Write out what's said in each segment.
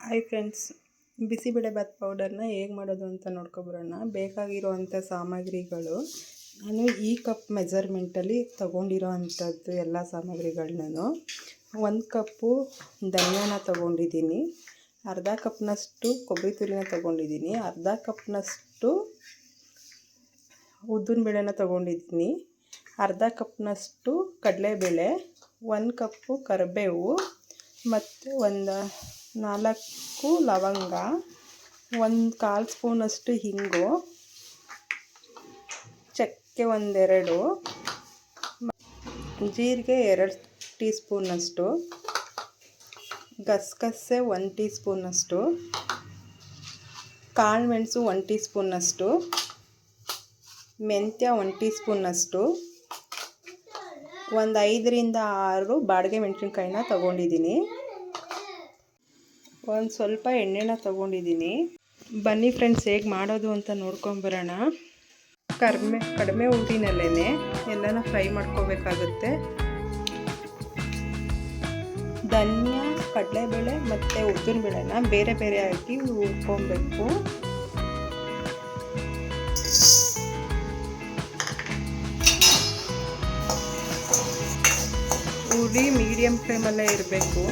Hi friends bisibelebath ಪೌಡರ್ನ ಹೇಗೆ ಮಾಡೋದು ಅಂತ ನೋಡ್ಕೊಬರೋಣ. ಬೇಕಾಗಿರುವಂಥ ಸಾಮಗ್ರಿಗಳು. ನಾನು ಈ ಕಪ್ ಮೆಜರ್ಮೆಂಟಲ್ಲಿ ತೊಗೊಂಡಿರೋ ಅಂಥದ್ದು ಎಲ್ಲ ಸಾಮಗ್ರಿಗಳನ್ನೂ. ಒಂದು ಕಪ್ಪು ಧನಿಯಾನ ತೊಗೊಂಡಿದ್ದೀನಿ. ಅರ್ಧ ಕಪ್ನಷ್ಟು ಕೊಬ್ಬರಿ ತುರಿನ ತೊಗೊಂಡಿದ್ದೀನಿ. ಅರ್ಧ ಕಪ್ನಷ್ಟು ಉದ್ದಿನ ಬೇಳೆನ ತೊಗೊಂಡಿದ್ದೀನಿ. ಅರ್ಧ ಕಪ್ನಷ್ಟು ಕಡಲೆಬೇಳೆ. ಒಂದು ಕಪ್ಪು ಕರಿಬೇವು. ಮತ್ತು ಒಂದು ನಾಲ್ಕು ಲವಂಗ, ಒಂದು ಕಾಲು ಸ್ಪೂನಷ್ಟು ಹಿಂಗು, ಚಕ್ಕೆ ಒಂದೆರಡು, ಜೀರಿಗೆ ಎರಡು ಟೀ ಸ್ಪೂನಷ್ಟು ಗಸಗಸೆ ಒನ್ ಟೀ ಸ್ಪೂನಷ್ಟು ಕಾಳು ಮೆಣಸು ಒನ್ ಟೀ ಸ್ಪೂನಷ್ಟು ಮೆಂತ್ಯ ಒನ್ ಟೀ ಸ್ಪೂನಷ್ಟು ಒಂದು ಐದರಿಂದ ಆರು ಬಾಡಿಗೆ ಮೆಣಸಿನ್ಕಾಯಿನ ತೊಗೊಂಡಿದ್ದೀನಿ. ಒಂದು ಸ್ವಲ್ಪ ಎಣ್ಣೆನ ತೊಗೊಂಡಿದ್ದೀನಿ ಬನ್ನಿ ಫ್ರೆಂಡ್ಸ್ ಹೇಗೆ ಮಾಡೋದು ಅಂತ ನೋಡ್ಕೊಂಬರೋಣ ಕಡಿಮೆ ಕಡಿಮೆ ಊಟಿನಲ್ಲೇ ಎಲ್ಲನ ಫ್ರೈ ಮಾಡ್ಕೋಬೇಕಾಗುತ್ತೆ. ಧನ್ಯ, ಕಡಲೆಬೇಳೆ ಮತ್ತು ಉದ್ದಿನಬೇಳೆನ ಬೇರೆ ಬೇರೆ ಹಾಕಿ ಹುರ್ಕೊಬೇಕು. ಉರಿ ಮೀಡಿಯಮ್ ಫ್ಲೇಮಲ್ಲೇ ಇರಬೇಕು.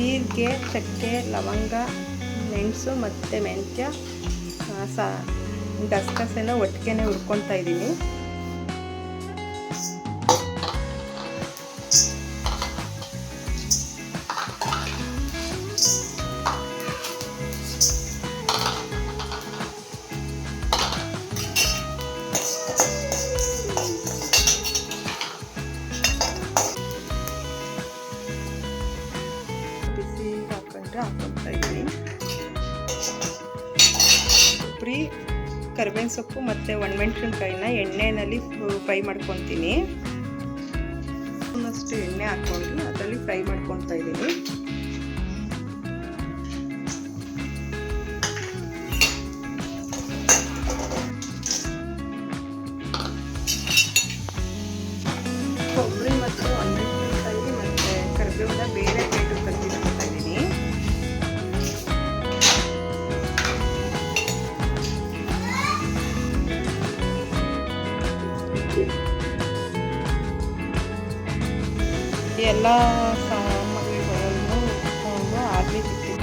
ಜೀರಿಗೆ ಚಕ್ಕೆ ಲವಂಗ ಮೆಣಸು ಮತ್ತು ಮೆಂತ್ಯ ಸ ಗಸಗಸೆನ ಒಟ್ಟಿಗೆ ಹುರ್ಕೊತಾ ಇದ್ದೀನಿ. ಬಿಸಿ ಹಾಕೊಂಡ್ರೆ ಹಾಕೊತಾ ಇದ್ದೀನಿ ಕೊಬ್ಬರಿ, ಕರಿಬೇವಿನ ಸೊಪ್ಪು ಮತ್ತು ಒಣಮೆಣ್ಸಿನ್ಕಾಯಿನ ಎಣ್ಣೆಯಲ್ಲಿ ಫ್ರೈ ಮಾಡ್ಕೊತೀನಿ. ಒಂದಷ್ಟು ಎಣ್ಣೆ ಹಾಕೊಂಡು ಅದರಲ್ಲಿ ಫ್ರೈ ಮಾಡ್ಕೊತಾ ಇದ್ದೀನಿ. ಎಲ್ಲ ಸಾಮಗ್ರಿಗಳನ್ನು ಇಟ್ಕೊಂಡು ಆರಲಿಕ್ಕೆ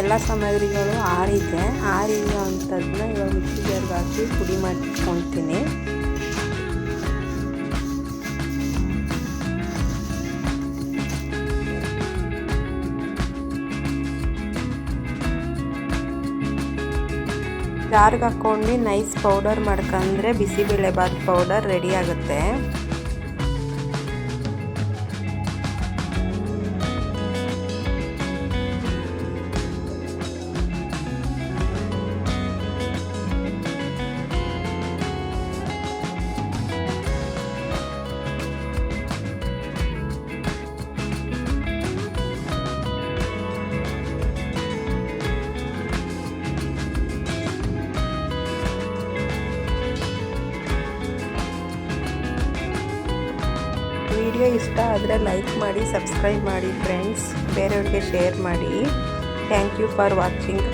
ಎಲ್ಲ ಸಾಮಗ್ರಿಗಳು ಆರಿದೆ. ಆರಿರೋ ಅಂಥದ್ದನ್ನ ಇವಾಗ ಮಿಕ್ಸಿ ಜಾರ್ಗೆ ಹಾಕಿ ಪುಡಿ ಮಾಡಿಟ್ಕೊತೀನಿ ಜಾರ್ಗೆ ಹಾಕ್ಕೊಂಡು ನೈಸ್ ಪೌಡರ್ ಮಾಡ್ಕೊಂಡ್ರೆ ಬಿಸಿಬೇಳೆಭಾತ್ ಪೌಡರ್ ರೆಡಿ ಆಗುತ್ತೆ. ವಿಡಿಯೋ ಇಷ್ಟ ಆದರೆ ಲೈಕ್ ಮಾಡಿ, ಸಬ್ಸ್ಕ್ರೈಬ್ ಮಾಡಿ ಫ್ರೆಂಡ್ಸ್ ಬೇರೆಯವ್ರಿಗೆ ಶೇರ್ ಮಾಡಿ. Thank you for watching